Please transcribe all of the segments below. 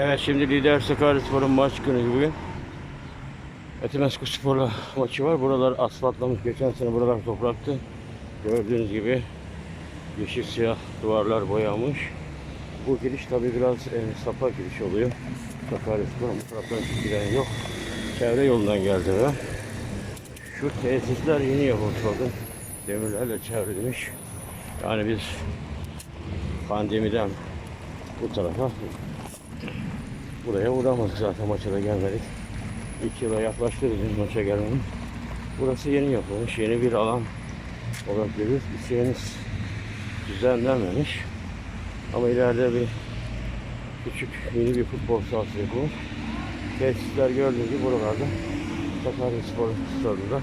Evet şimdi lider Sakaryaspor'un maç günü bugün. Etimesku Spor'la maçı var. Buralar asfaltlamış. Geçen sene buralar topraktı. Gördüğünüz gibi yeşil siyah duvarlar boyanmış. Bu giriş tabi biraz e, sapa giriş oluyor. Sakaryaspor bu taraftan giren yok. Çevre yolundan geldi ve şu tesisler yeni bakın. Demirlerle çevrilmiş. Yani biz pandemiden bu tarafa buraya uğramadık zaten maça da gelmedik. İki yıla yaklaştı bizim maça gelmemiz. Burası yeni yapılmış, yeni bir alan olarak görüyoruz. İsteğiniz düzenlenmemiş. Ama ileride bir küçük yeni bir futbol sahası yapılmış. Tesisler gördüğünüz gibi buralarda Sakaryaspor stadında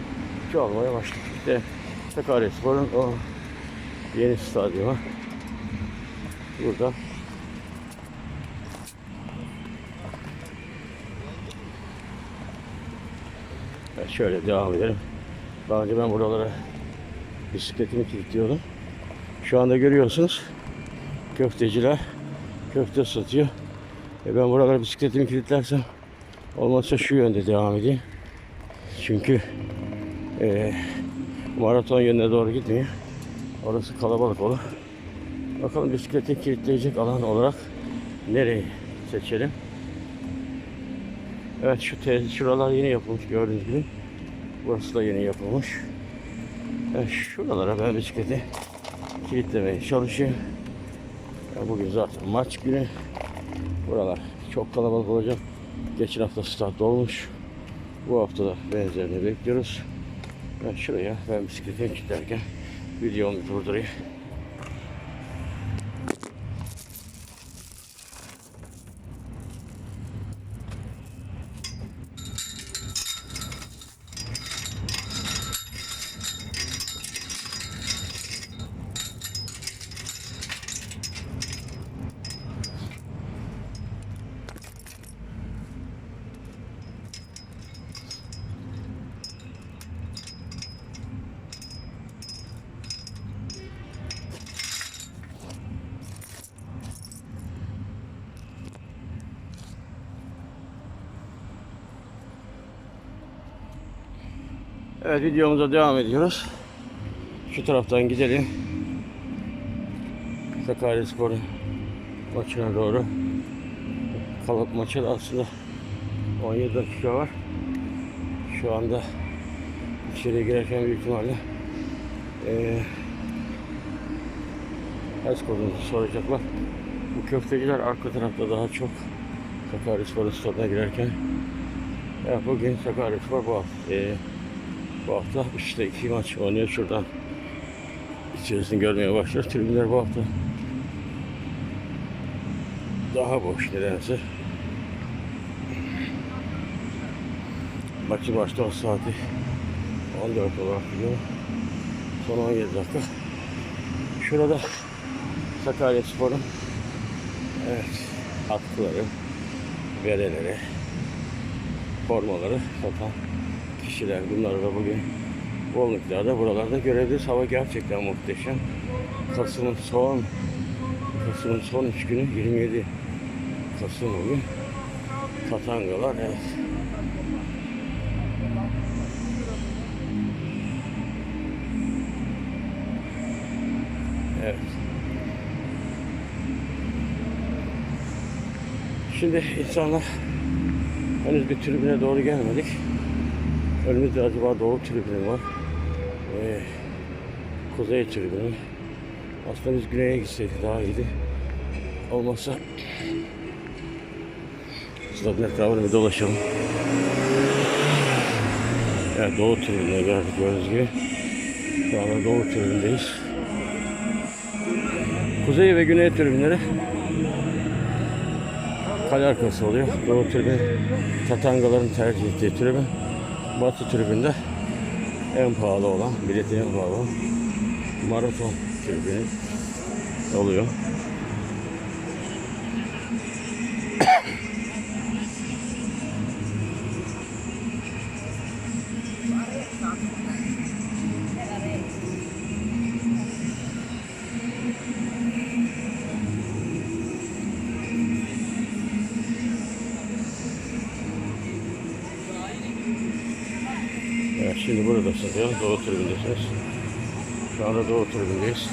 çoğalmaya başladı. İşte Sakaryaspor'un o yeni stadyumu burada Evet, şöyle devam edelim. Daha önce ben buralara bisikletimi kilitliyordum. Şu anda görüyorsunuz köfteciler köfte satıyor. E ben buralara bisikletimi kilitlersem olmazsa şu yönde devam edeyim. Çünkü e, maraton yönüne doğru gitmiyor. Orası kalabalık olur. Bakalım bisikleti kilitleyecek alan olarak nereyi seçelim. Evet şu te- şuralar yeni yapılmış gördüğünüz gibi. Burası da yeni yapılmış. Evet, şuralara ben bisikleti kilitlemeye çalışıyorum. Ya bugün zaten maç günü. Buralar çok kalabalık olacak. Geçen hafta start olmuş. Bu hafta da benzerini bekliyoruz. Ben şuraya ben bisikleti kilitlerken videomu durdurayım. Evet videomuza devam ediyoruz. Şu taraftan gidelim. Sakaryaspor'un maçına doğru. Kalıp maçı da aslında 17 dakika var. Şu anda içeriye girerken büyük ihtimalle eee Kaç kodunu soracaklar. Bu köfteciler arka tarafta daha çok Sakaryaspor'un stadına girerken ya bugün Sakaryaspor bu hafta, eee bu hafta işte iki maç oynuyor şuradan. İçerisini görmeye başlıyor. Tribünler bu hafta daha boş nedense. Maçı başlama saati 14 olarak biliyor. Son 17 dakika. Şurada Sakarya Spor'un evet, atkıları, bereleri, formaları satan kişiler. Bunları da bugün bol miktarda buralarda görebiliriz. Hava gerçekten muhteşem. Kasım'ın son Kasım'ın son üç günü 27 Kasım bugün. Katangalar evet. Evet. Şimdi insanlar henüz bir tribüne doğru gelmedik. Önümüzde acaba doğu tribünü var. Ee, kuzey tribünü. Aslında biz güneye gitseydik daha iyiydi. Olmazsa stadın etrafını bir dolaşalım. Evet doğu tribününe geldik gördüğünüz gibi. Şu anda doğu tribündeyiz. Kuzey ve güney tribünleri kale arkası oluyor. Doğu tribün Tatangaların tercih ettiği tribün. Batı tribünde en pahalı olan, bileti en pahalı olan maraton tribünü oluyor. Şimdi buradasınız ya. Doğu tribündesiniz. Şu anda Doğu tribündeyiz.